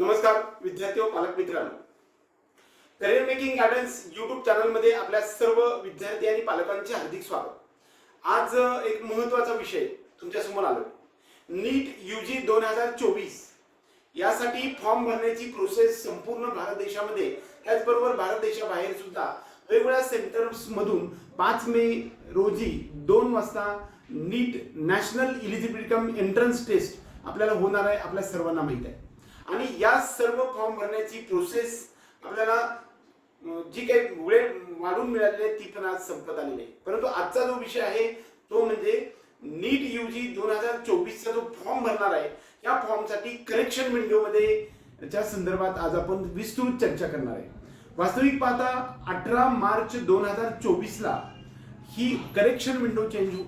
नमस्कार विद्यार्थी व पालक मित्रांनो. करिअर मेकिंग गायडन्स युट्यूब चॅनलमध्ये आपल्या सर्व विद्यार्थी आणि पालकांचे हार्दिक स्वागत. आज एक महत्त्वाचा विषय तुमच्यासमोर आलो नीट यू जी दोन हजार चोवीस यासाठी फॉर्म भरण्याची प्रोसेस संपूर्ण भारत देशामध्ये त्याचबरोबर भारत देशाबाहेर सुद्धा वेगवेगळ्या सेंटर्स मधून पाच मे रोजी दोन वाजता NEET national eligibility cum entrance test आपल्याला होणार आहे आपल्या सर्वांना माहीत आहे. आणि या सर्व फॉर्म भरण्याची प्रोसेस आपल्याला जी काही वेळ वाढून मिळालेली आहे ती पण आज संपत आलेली आहे. परंतु आजचा जो विषय आहे तो म्हणजे नीट यू जी दोन हजार चोवीसचा जो फॉर्म भरणार आहे या फॉर्मसाठी करेक्शन विंडोमध्ये च्या संदर्भात आज आपण विस्तृत चर्चा करणार आहे. वास्तविक पाहता अठरा मार्च दोन हजार चोवीसला ही करेक्शन विंडो चेंज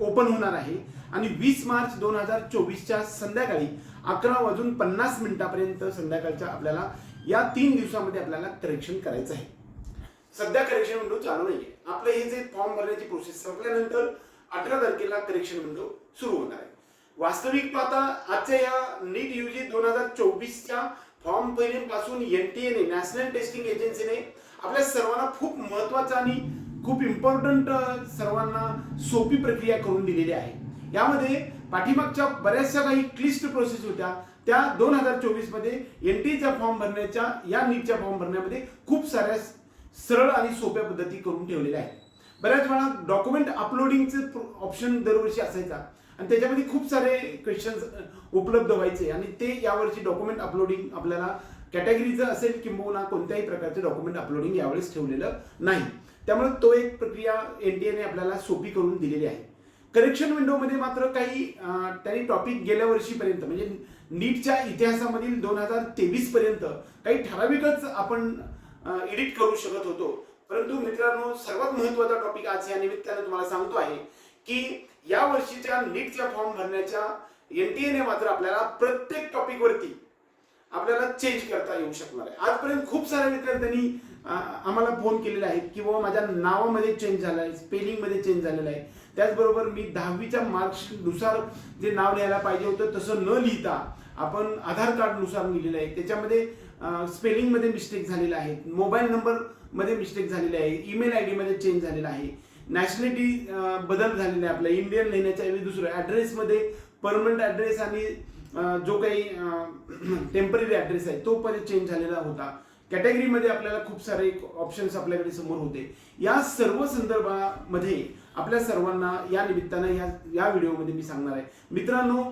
ओपन होणार आहे. आणि वीस मार्च दोन हजार चोवीसच्या संध्याकाळी अकरा वाजून पन्नास मिनिटापर्यंत संध्याकाळच्या आपल्याला या तीन दिवसामध्ये आपल्याला करेक्शन करायचं आहे. सध्या करेक्शन विंडो चालू नाहीये. आपलं हे जे फॉर्म भरण्याची प्रोसेस संपल्यानंतर अठरा तारखेला करेक्शन विंडो सुरू होणार आहे. वास्तविक पाहता आजच्या या नीट युजी दोन हजार चोवीसच्या फॉर्मपासून एन टी एने नॅशनल टेस्टिंग एजन्सीने आपल्या सर्वांना खूप महत्वाचं आणि खूप इम्पॉर्टंट सर्वांना सोपी प्रक्रिया करून दिलेली आहे. यामध्ये पाठीमागच्या बऱ्याचशा काही क्लिष्ट प्रोसेस होत्या. त्या दोन हजार चोवीसमध्ये एन टीचा फॉर्म भरण्याच्या या नीटच्या फॉर्म भरण्यामध्ये खूप साऱ्या सरळ आणि सोप्या पद्धती करून ठेवलेल्या आहेत. बऱ्याच वेळा डॉक्युमेंट अपलोडिंगचे ऑप्शन दरवर्षी असायचा. आणि त्याच्यामध्ये खूप सारे क्वेश्चन्स उपलब्ध व्हायचे. आणि ते यावर्षी डॉक्युमेंट अपलोडिंग आपल्याला कॅटेगरीचं असेल किंबहुना कोणत्याही प्रकारचे डॉक्युमेंट अपलोडिंग यावेळेस ठेवलेलं नाही. त्यामुळे तो एक प्रक्रिया एन टी एने आपल्याला सोपी करून दिलेली आहे. करेक्शन विंडोमध्ये मात्र काही त्यांनी टॉपिक गेल्या वर्षीपर्यंत म्हणजे नीटच्या इतिहासामधील दोन हजार तेवीस पर्यंत काही ठराविकच आपण एडिट करू शकत होतो. परंतु मित्रांनो सर्वात महत्त्वाचा टॉपिक आज या निमित्तानं तुम्हाला सांगतो आहे की या वर्षीच्या नीटच्या फॉर्म भरण्याच्या एनटीएने मात्र आपल्याला प्रत्येक टॉपिक वरती आपल्याला चेंज करता येऊ शकणार आहे. आजपर्यंत खूप साऱ्या विद्यार्थ्यांनी आम्हाला फोन केलेले आहेत की बाबा माझ्या नावामध्ये चेंज झालं आहे स्पेलिंगमध्ये चेंज झालेलं आहे. त्याचबरोबर मी दहावीच्या मार्क्सनुसार जे नाव लिहायला पाहिजे होतं तसं न लिहिता आपण आधार कार्डनुसार लिहिलेलं आहे. त्याच्यामध्ये स्पेलिंगमध्ये मिस्टेक झालेला आहे. मोबाईल नंबरमध्ये मिस्टेक झालेले आहे. ईमेल आय डीमध्ये चेंज झालेला आहे. नॅशनॅलिटी बदल झालेला आहे आपला. इंडियन लिहिण्याच्या ऐवजी दुसरं ॲड्रेसमध्ये परमनंट ॲड्रेस आणि जो काही टेंपररी ॲड्रेस आहे तो पण चेंज झालेला होता. कॅटेगरीमध्ये आपल्याला खूप सारे ऑप्शन्स आपल्याकडे समोर होते. या सर्व संदर्भामध्ये आपल्या सर्वांना या निमित्तानं या या व्हिडिओमध्ये मी सांगणार आहे. मित्रांनो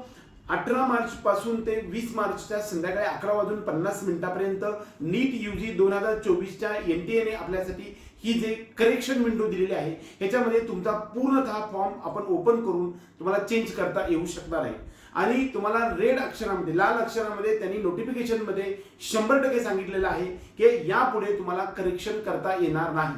अठरा मार्च पासून ते वीस मार्चच्या संध्याकाळी अकरा वाजून पन्नास मिनिटापर्यंत नीट यू जी दोन हजार चोवीसच्या एन टी एने आपल्यासाठी ही जे करेक्शन विंडो दिलेली आहे ह्याच्यामध्ये तुमचा पूर्णतः फॉर्म आपण ओपन करून तुम्हाला चेंज करता येऊ शकणार आहे. आणि तुम्हाला रेड अक्षरामध्ये लाल अक्षरामध्ये त्यांनी नोटिफिकेशनमध्ये शंभर टक्के सांगितलेलं आहे की यापुढे तुम्हाला करेक्शन करता येणार नाही.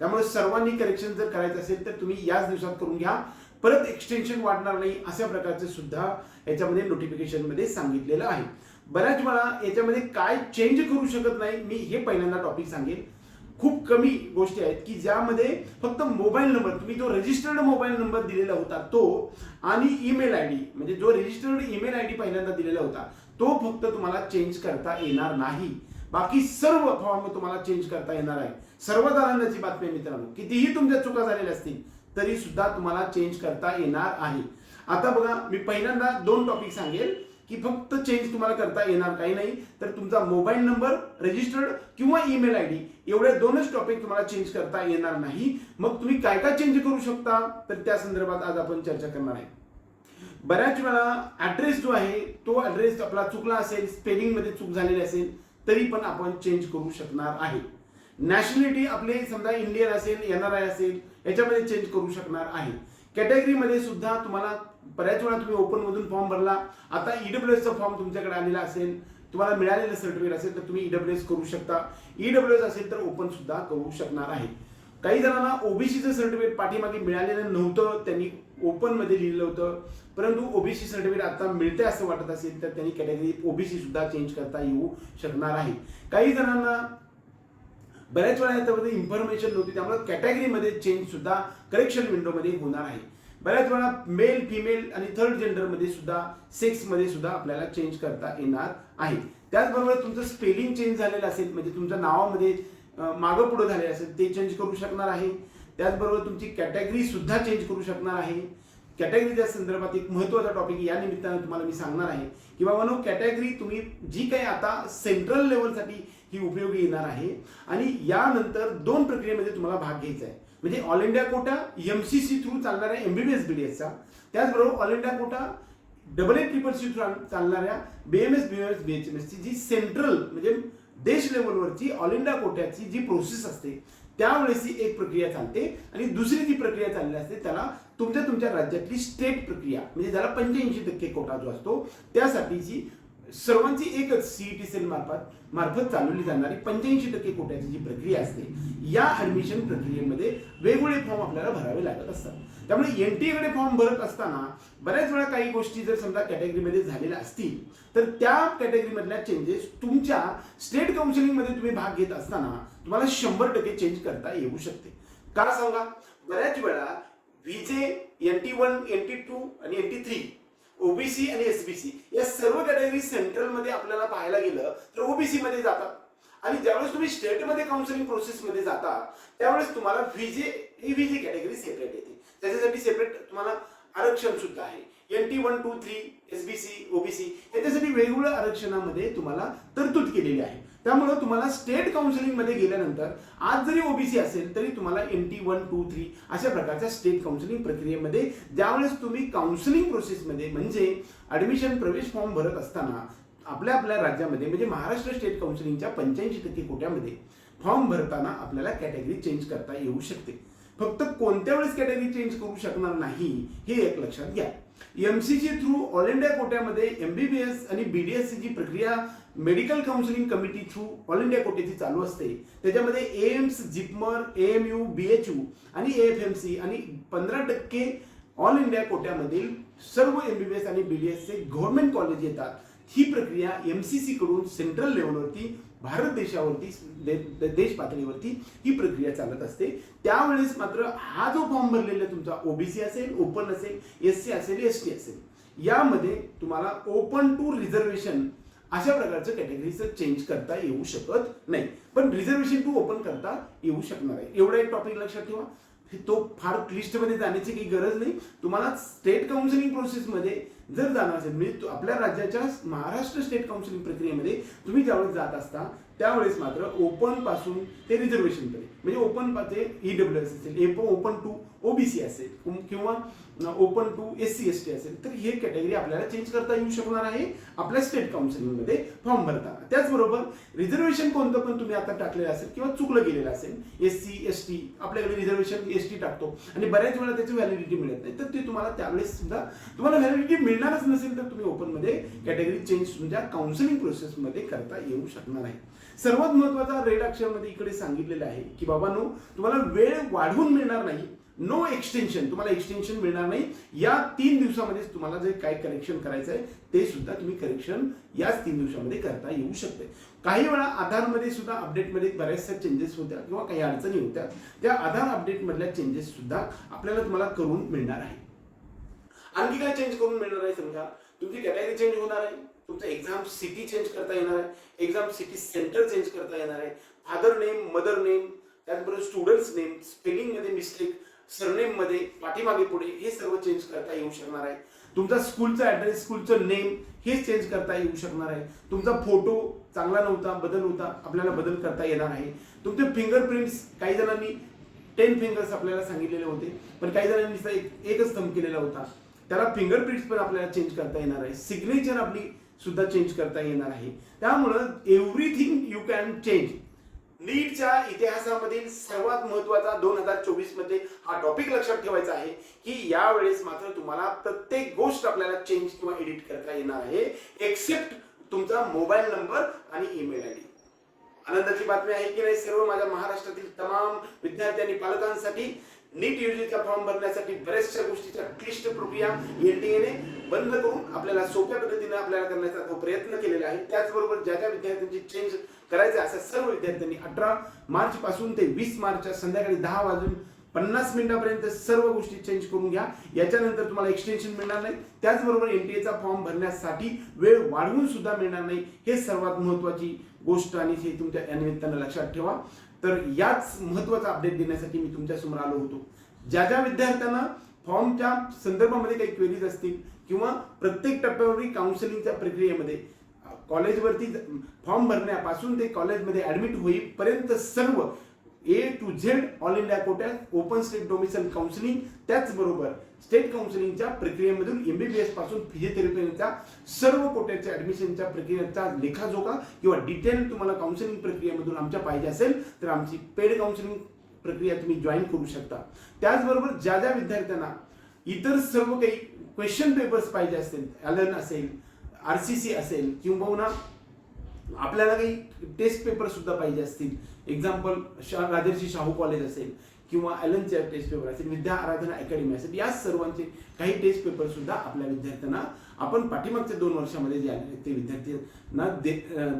त्यामुळे सर्वांनी करेक्शन जर करायचं असेल तर तुम्ही याच दिवसात करून घ्या. परत एक्सटेन्शन वाढणार नाही अशा प्रकारचे सुद्धा याच्यामध्ये नोटिफिकेशनमध्ये सांगितलेलं आहे. बऱ्याच वेळा याच्यामध्ये काय चेंज करू शकत नाही मी हे पहिल्यांदा टॉपिक सांगेन. खूप कमी गोष्टी आहेत की ज्यामध्ये फक्त मोबाईल नंबर तुम्ही जो रजिस्टर्ड मोबाईल नंबर दिलेला होता तो आणि ईमेल आय डी म्हणजे जो रजिस्टर्ड ईमेल आय डी पहिल्यांदा दिलेला होता तो फक्त तुम्हाला चेंज करता येणार नाही. बाकी सर्व फॉर्म तुम्हाला चेंज करता येणार आहे. सर्वात आनंदाची बातमी मित्रांनो. कितीही तुमच्या चुका झालेल्या असतील तरी सुद्धा तुम्हाला चेंज करता येणार आहे. आता बघा मी पहिल्यांदा दोन टॉपिक सांगेल की फक्त चेंज तुम्हाला करता येणार काही नाही तर तुमचा मोबाईल नंबर रजिस्टर्ड किंवा ईमेल आय डी एवढे दोनच टॉपिक तुम्हाला चेंज करता येणार नाही. मग तुम्ही काय काय चेंज करू शकता? तर त्या संदर्भात आज आपण चर्चा करणार आहे. बऱ्याच वेळा ऍड्रेस जो आहे तो ऍड्रेस आपला चुकला असेल स्पेलिंगमध्ये चूक झालेली असेल तरी पण आपण चेंज करू शकणार आहे. नॅशनॅलिटी आपले समजा इंडियन असेल एन आर आय असेल याच्यामध्ये चेंज करू शकणार आहे. कॅटेगरीमध्ये सुद्धा तुम्हाला बऱ्याच वेळा तुम्ही ओपन मधून फॉर्म भरला. आता ईडब्ल्यू एसचा फॉर्म तुमच्याकडे आलेला असेल तुम्हाला मिळालेलं सर्टिफिकेट असेल तर तुम्ही ईडब्ल्यू एस करू शकता. ईडब्ल्यू एस असेल तर ओपन सुद्धा करू शकणार आहे. काही जणांना ओबीसीचं सर्टिफिकेट पाठीमागे मिळालेलं नव्हतं त्यांनी ओपनमध्ये लिहिलं होतं. परंतु ओबीसी सर्टिफिकेट आता मिळते असं वाटत असेल तर त्यांनी कॅटेगरी ओबीसी सुद्धा चेंज करता येऊ शकणार आहे. काही जणांना बऱ्याच वेळा याच्यामध्ये इन्फॉर्मेशन नव्हती त्यामुळे कॅटेगरीमध्ये चेंज सुद्धा करेक्शन विंडोमध्ये होणार आहे. बऱ्याच वेळा मेल फिमेल आणि थर्ड जेंडरमध्ये सुद्धा सेक्समध्ये सुद्धा आपल्याला चेंज करता येणार आहे. त्याचबरोबर तुमचं स्पेलिंग चेंज झालेलं असेल म्हणजे तुमच्या नावामध्ये मागं पुढं झाले असेल ते चेंज करू शकणार आहे. त्याचबरोबर तुमची कॅटेगरी सुद्धा चेंज करू शकणार आहे. कॅटेगरीच्या संदर्भात एक महत्त्वाचा टॉपिक या निमित्तानं तुम्हाला मी सांगणार आहे. की बाबांनो कॅटेगरी तुम्ही जी काही आता सेंट्रल लेवलसाठी ही उपयोगी येणार आहे. आणि यानंतर दोन प्रक्रियेमध्ये तुम्हाला भाग घ्यायचा आहे. म्हणजे all India quota M C C through चालणाऱ्या एमबीबीएस बी डी एसचा त्याचबरोबर all India quota double A triple C through चालणाऱ्या BMS BMS B H M एसची जी सेंट्रल म्हणजे देश लेवलवरची ऑल इंडिया कोट्याची जी प्रोसेस असते त्यावेळेस ही एक प्रक्रिया चालते. आणि दुसरी जी प्रक्रिया चालली असते त्याला तुमच्या तुमच्या राज्यातली स्टेट प्रक्रिया म्हणजे ज्याला पंच्याऐंशी टक्के कोटा जो असतो त्यासाठीची सर्वांची एकच सीईटी सेल मार्फत मार्फत चालवली जाणारी पंच्याऐंशी टक्के कोट्याची जी प्रक्रिया असते या ऍडमिशन प्रक्रियेमध्ये वेगवेगळे फॉर्म आपल्याला भरावे लागत असतात. त्यामुळे एन टी एकडे फॉर्म भरत असताना बऱ्याच वेळा काही गोष्टी जर समजा कॅटेगरीमध्ये झालेल्या असतील तर त्या कॅटेगरीमधल्या चेंजेस तुमच्या स्टेट काउन्सिलिंगमध्ये तुम्ही भाग घेत असताना तुम्हाला शंभर टक्के चेंज करता येऊ शकते. का सांगा? बऱ्याच वेळा VJ N T one N T two आणि एन टी थ्री ओबीसी आणि एसबीसी या सर्व कॅटेगरी सेंट्रलमध्ये आपल्याला पाहायला गेलं तर ओबीसी मध्ये जातात. आणि ज्यावेळेस तुम्ही स्टेटमध्ये काउन्सिलिंग प्रोसेसमध्ये जाता त्यावेळेस तुम्हाला व्हीजे ही व्हीजे कॅटेगरी सेपरेट येते. त्याच्यासाठी सेपरेट तुम्हाला आरक्षण सुद्धा आहे. N T one two three SBC OBC याच्यासाठी वेगवेगळ्या आरक्षणामध्ये तुम्हाला तरतूद केलेली आहे. त्यामुळं तुम्हाला स्टेट काउन्सिलिंगमध्ये गेल्यानंतर आज जरी ओबीसी असेल तरी तुम्हाला M T one two three अशा प्रकारच्या स्टेट काउन्सिलिंग प्रक्रियेमध्ये ज्यावेळेस तुम्ही काउन्सिलिंग प्रोसेसमध्ये म्हणजे ऍडमिशन प्रवेश फॉर्म भरत असताना आपल्या आपल्या राज्यामध्ये म्हणजे महाराष्ट्र स्टेट काउन्सिलिंगच्या पंच्याऐंशी टक्के कोट्यामध्ये फॉर्म भरताना आपल्याला कॅटेगरी चेंज करता येऊ शकते. फक्त कोणत्या वेळेस कॅटेगरी चेंज करू शकणार नाही हे एक लक्षात घ्या. एमसीसी थ्रू ऑल इंडिया कोट्यामध्ये एमबीबीएस आणि बीडीएसची ची प्रक्रिया medical counselling committee through all India कोटेची चालू असते त्याच्यामध्ये AIIMS JIPMER M U B H U आणि एफ एम सी आणि पंधरा टक्के ऑल इंडिया कोट्यामधील सर्व एम बी बी एस आणि बी डी एसचे गव्हर्नमेंट कॉलेज येतात. ही प्रक्रिया एम सी कडून सेंट्रल लेवलवरती भारत देशावरती दे- देश पातळीवरती ही प्रक्रिया चालत असते. त्यावेळेस मात्र हा जो फॉर्म भरलेला तुमचा ओबीसी असेल ओपन असेल एस सी असेल एस टी असेल यामध्ये तुम्हाला ओपन टू रिझर्वेशन अशा प्रकारचं कॅटेगरीचं चेंज करता येऊ शकत नाही. पण रिझर्वेशन टू ओपन करता येऊ शकणार आहे. एवढा एक टॉपिक लक्षात ठेवा. तो फार क्लिष्टमध्ये जाण्याची काही गरज नाही. तुम्हाला स्टेट काउन्सिलिंग प्रोसेसमध्ये जर जाणार असेल म्हणजे आपल्या राज्याच्या महाराष्ट्र स्टेट काउन्सिलिंग प्रक्रियेमध्ये तुम्ही ज्यावेळेस जात असता त्यावेळेस मात्र ओपनपासून ते रिझर्वेशन पर्यंत. म्हणजे ओपन ते ईडब्ल्यू एस असेल ओपन टू ओबीसी असेल किंवा open to S C S T असेल तर हे कॅटेगरी आपल्याला चेंज करता येऊ शकणार आहे आपल्या स्टेट काउन्सिलिंगमध्ये फॉर्म भरता त्याचबरोबर रिझर्वेशन कोणतं पण तुम्ही आता टाकलेलं असेल किंवा चुकलं गेलेलं असेल एस सी एस टी आपल्याकडे रिझर्वेशन एस टी टाकतो. आणि बऱ्याच वेळा त्याची व्हॅलिडिटी मिळत नाही. तर ते तुम्हाला त्यावेळेस सुद्धा तुम्हाला व्हॅलिडिटी मिळणारच नसेल तर तुम्ही ओपनमध्ये कॅटेगरी चेंज तुमच्या काउन्सिलिंग प्रोसेसमध्ये करता येऊ शकणार आहे. सर्वात महत्त्वाचा रेड अक्षरमध्ये इकडे सांगितलेलं आहे की बाबांनो तुम्हाला वेळ वाढवून मिळणार नाही. नो एक्सटेन्शन तुम्हाला एक्सटेन्शन मिळणार नाही. या तीन दिवसामध्ये तुम्हाला जे काय करेक्शन करायचं आहे ते सुद्धा तुम्ही करेक्शन याच तीन दिवसामध्ये करता येऊ शकते. काही वेळा आधारमध्ये सुद्धा अपडेटमध्ये बऱ्याचशा चेंजेस होत्या किंवा काही अडचणी होत्या. त्या आधार अपडेटमधल्या चेंजेस सुद्धा आपल्याला तुम्हाला करून मिळणार आहे. आणखी काय चेंज करून मिळणार आहे समजा? तुमची कॅटेगरी चेंज होणार आहे. तुमचं एक्झाम सिटी चेंज करता येणार आहे. एक्झाम सिटी सेंटर चेंज करता येणार आहे. फादर नेम मदर नेम त्याचबरोबर स्टुडंट्स नेम स्पेलिंगमध्ये मिस्टेक सरनेममध्ये पाठीमागे पुढे हे सर्व चेंज करता येऊ शकणार आहे. तुमचा स्कूलचा ऍड्रेस स्कूलचं नेम हे चेंज करता येऊ शकणार आहे. तुमचा फोटो चांगला नव्हता बदल होता आपल्याला बदल करता येणार आहे. तुमचे फिंगरप्रिंट्स काही जणांनी टेन फिंगर्स आपल्याला सांगितलेले होते पण काही जणांनी एक एकच थंब केलेला होता. त्याला फिंगरप्रिंट्स पण आपल्याला चेंज करता येणार आहे. सिग्नेचर आपली सुद्धा चेंज करता येणार आहे. त्यामुळं एव्हरीथिंग यू कॅन चेंज नीटच्या इतिहासामधील सर्वात महत्त्वाचा दोन हजार चोवीसमध्ये हा टॉपिक लक्षात ठेवायचा आहे की यावेळेस मात्र तुम्हाला प्रत्येक गोष्ट आपल्याला चेंज किंवा एडिट करता येणार आहे एक्सेप्ट तुमचा मोबाईल नंबर आणि ईमेल आय डी आनंदाची बातमी आहे की नाही? सर्व माझ्या महाराष्ट्रातील तमाम विद्यार्थी आणि पालकांसाठी नीट योजनेचा फॉर्म भरण्यासाठी बऱ्याचशा गोष्टीच्या क्लिष्ट प्रक्रिया एनटीएने बंद करून आपल्याला सोप्या पद्धतीने आपल्याला करण्याचा तो प्रयत्न केलेला आहे. त्याचबरोबर ज्या ज्या विद्यार्थ्यांची चेंज करायचे अशा सर्व विद्यार्थ्यांनी अठरा मार्च पासून ते वीस मार्चच्या संध्याकाळी दहा वाजून पन्नास मिनिटापर्यंत सर्व गोष्टी चेंज करून घ्या. याच्यानंतर तुम्हाला एक्सटेन्शन मिळणार नाही. त्याचबरोबर एनटीएचा फॉर्म भरण्यासाठी वेळ वाढवून सुद्धा मिळणार नाही. हे सर्वात महत्वाची गोष्ट आणि हे तुमच्या या निमित्तानं लक्षात ठेवा. तर याच महत्त्वाचा अपडेट देण्यासाठी मी तुमच्यासमोर आलो होतो. ज्या ज्या विद्यार्थ्यांना फॉर्मच्या संदर्भामध्ये काही क्वेरीज असतील किंवा प्रत्येक टप्प्यावरील काउन्सिलिंगच्या प्रक्रियेमध्ये कॉलेजवरती फॉर्म भरण्यापासून ते कॉलेजमध्ये ऍडमिट होईपर्यंत सर्व A to Z all India कोट्यात ओपन स्टेट डोमिसल काउन्सिलिंग त्याचबरोबर स्टेट काउन्सिलिंगच्या प्रक्रियेमधून एम बी बी एसपासून फिजिओथेरपीच्या सर्व कोट्याच्या ऍडमिशनच्या प्रक्रियेचा लेखाजोखा किंवा डिटेल तुम्हाला काउन्सिलिंग प्रक्रियेमधून आमच्या पाहिजे असेल तर आमची पेड काउन्सिलिंग प्रक्रिया तुम्ही जॉईन करू शकता. त्याचबरोबर ज्या ज्या विद्यार्थ्यांना इतर सर्व काही क्वेश्चन पेपर्स पाहिजे असतील ॲलन असेल आर सी सी असेल किंबहुना आपल्याला काही टेस्ट पेपर सुद्धा पाहिजे असतील. एक्झाम्पल शा राजर्षी शाहू कॉलेज असेल किंवा ॲलनचे टेस्ट पेपर असेल विद्या आराधना अकॅडमी असेल या सर्वांचे काही टेस्ट पेपर सुद्धा आपल्या विद्यार्थ्यांना आपण पाठीमागच्या दोन वर्षामध्ये जे आले ते विद्यार्थ्यांना दे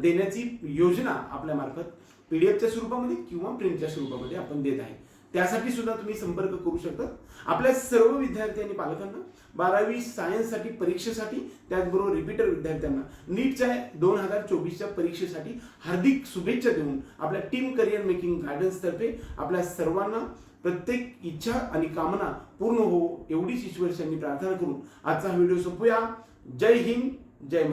देण्याची योजना आपल्यामार्फत पी डी पीडीएफच्या स्वरूपामध्ये किंवा प्रिंटच्या स्वरूपामध्ये आपण देत आहे. त्यासाठी सुद्धा तुम्ही संपर्क करू शकता. आपल्या सर्व विद्यार्थी आणि पालकांना बारावी सायन्ससाठी परीक्षेसाठी त्याचबरोबर रिपीटर विद्यार्थ्यांना नीटच्या दोन हजार चोवीसच्या परीक्षेसाठी हार्दिक शुभेच्छा देऊन आपल्या टीम करिअर मेकिंग गायडन्सतर्फे आपल्या सर्वांना प्रत्येक इच्छा आणि कामना पूर्ण हो एवढीच ईश्वरच्यांनी प्रार्थना करून आजचा व्हिडिओ संपूया. जय हिंद जय